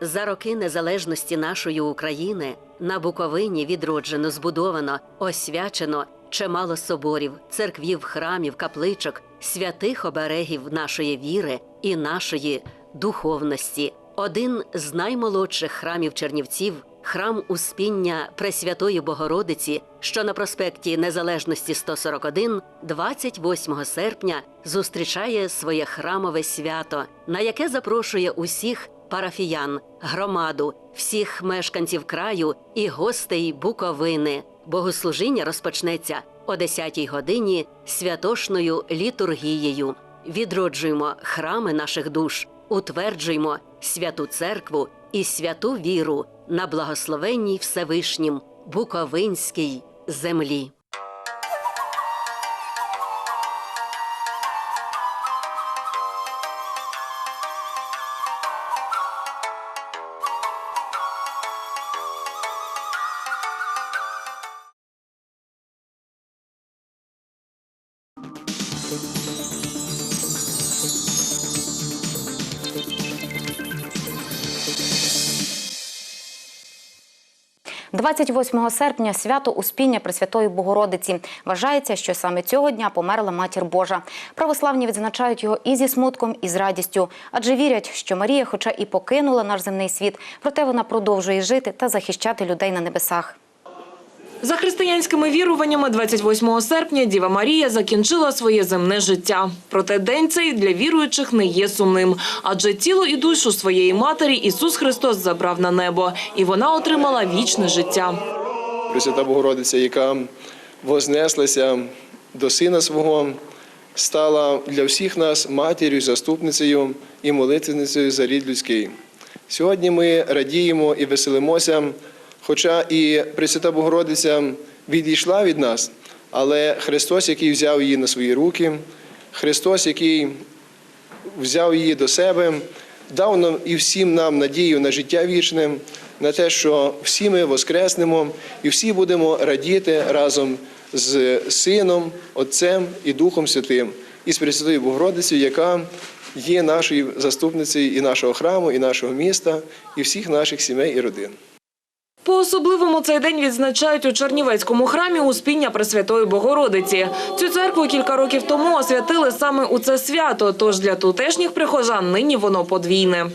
За роки незалежності нашої України на Буковині відроджено, збудовано, освячено чимало соборів, церквів, храмів, капличок, святих оберегів нашої віри і нашої духовності. Один з наймолодших храмів Чернівців храм Успіння Пресвятої Богородиці, що на проспекті Незалежності 141, 28 серпня зустрічає своє храмове свято, на яке запрошує усіх парафіян, громаду, всіх мешканців краю і гостей Буковини. Богослужіння розпочнеться о 10-й годині святошною літургією. Відроджуємо храми наших душ, утверджуємо святу церкву і святу віру на благословенній Всевишнім Буковинській землі. – 28 серпня свято Успіння Пресвятої Богородиці. Вважається, що саме цього дня померла Матір Божа. Православні відзначають його і зі смутком, і з радістю, адже вірять, що Марія, хоча і покинула наш земний світ, проте вона продовжує жити та захищати людей на небесах. За християнськими віруваннями, 28 серпня Діва Марія закінчила своє земне життя. Проте день цей для віруючих не є сумним, адже тіло і душу своєї матері Ісус Христос забрав на небо, і вона отримала вічне життя. Пресвята Богородиця, яка вознеслася до Сина свого, стала для всіх нас матір'ю, заступницею і молитвеницею за рід людський. Сьогодні ми радіємо і веселимося, хоча і Пресвята Богородиця відійшла від нас, але Христос, який взяв її на свої руки, Христос, який взяв її до себе, дав нам і всім нам надію на життя вічне, на те, що всі ми воскреснемо і всі будемо радіти разом з Сином, Отцем і Духом Святим, і з Пресвятою Богородицею, яка є нашою заступницею і нашого храму, і нашого міста, і всіх наших сімей і родин. По-особливому цей день відзначають у Чернівецькому храмі Успіння Пресвятої Богородиці. Цю церкву кілька років тому освятили саме у це свято, тож для тутешніх прихожан нині воно подвійне.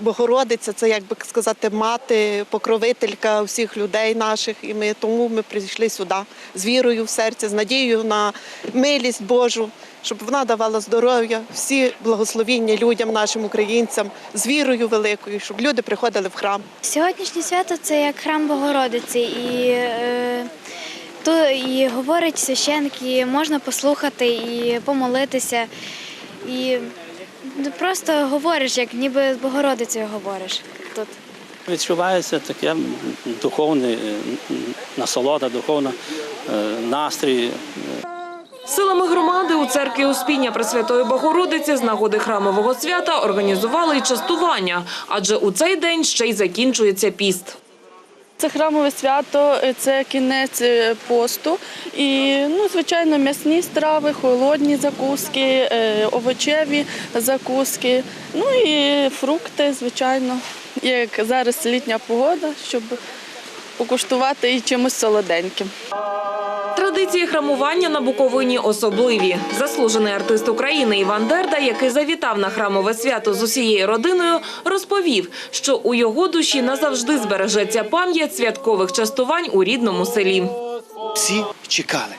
Богородиця це, як би сказати, мати, покровителька всіх людей наших. І ми тому ми прийшли сюди з вірою в серці, з надією на милість Божу, щоб вона давала здоров'я, всі благословіння людям, нашим українцям, з вірою великою, щоб люди приходили в храм. Сьогоднішнє свято це як храм Богородиці, і, е, то, і говорить священник, і можна послухати і помолитися. І просто говориш, як ніби з Богородицею говориш тут. Відчувається таке духовне е, насолода, духовна е, настрій. Силами громади у церкві Успіння Пресвятої Богородиці з нагоди храмового свята організували й частування, адже у цей день ще й закінчується піст. Це храмове свято, це кінець е, посту. І, ну, звичайно, м'ясні страви, холодні закуски, е, овочеві закуски, ну і фрукти, звичайно, як зараз літня погода, щоб покуштувати і чимось солоденьким. Традиції храмування на Буковині особливі. Заслужений артист України Іван Дерда, який завітав на храмове свято з усією родиною, розповів, що у його душі назавжди збережеться пам'ять святкових частувань у рідному селі. всі чекали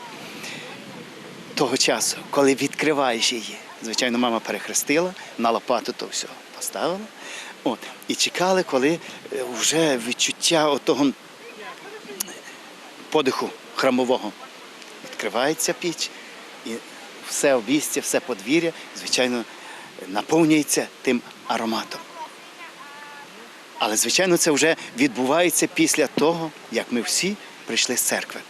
того часу, коли відкриваєш її. Звичайно, мама перехрестила, на лопату то все поставила. От, і чекали, коли е, вже відчуття того подиху храмового. Відкривається піч, і все обійстя, все подвір'я, звичайно, наповнюється тим ароматом. Але, звичайно, це вже відбувається після того, як ми всі прийшли з церкви.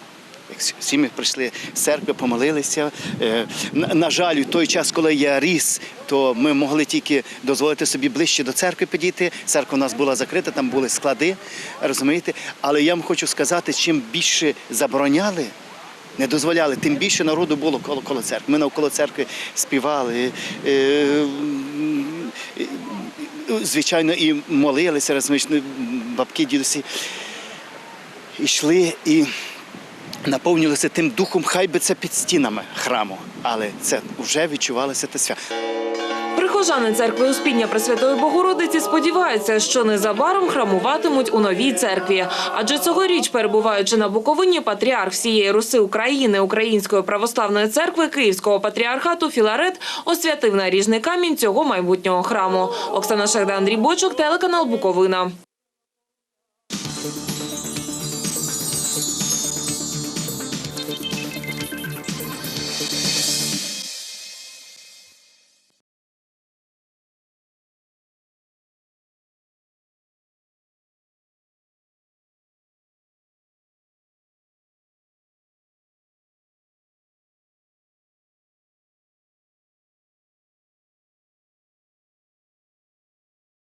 Як всі- ми прийшли з церкви, помолилися. Е, на жаль, у той час, коли я ріс, то ми могли тільки дозволити собі ближче до церкви підійти. Церква у нас була закрита, там були склади, розумієте. Але я вам хочу сказати, чим більше забороняли, не дозволяли, тим більше народу було коло, коло церкви. Ми навколо церкви співали. Е, м, звичайно, і молилися розумієш, ну, бабки, дідусі йшли і наповнювалися тим духом, хай би це під стінами храму, але це вже відчувалося те свято. Прихожани церкви Успіння Пресвятої Богородиці сподіваються, що незабаром храмуватимуть у новій церкві. Адже цьогоріч, перебуваючи на Буковині, патріарх всієї Руси України Української православної церкви Київського патріархату Філарет освятив наріжний камінь цього майбутнього храму. Оксана Шахда, Андрій Бочок, телеканал Буковина.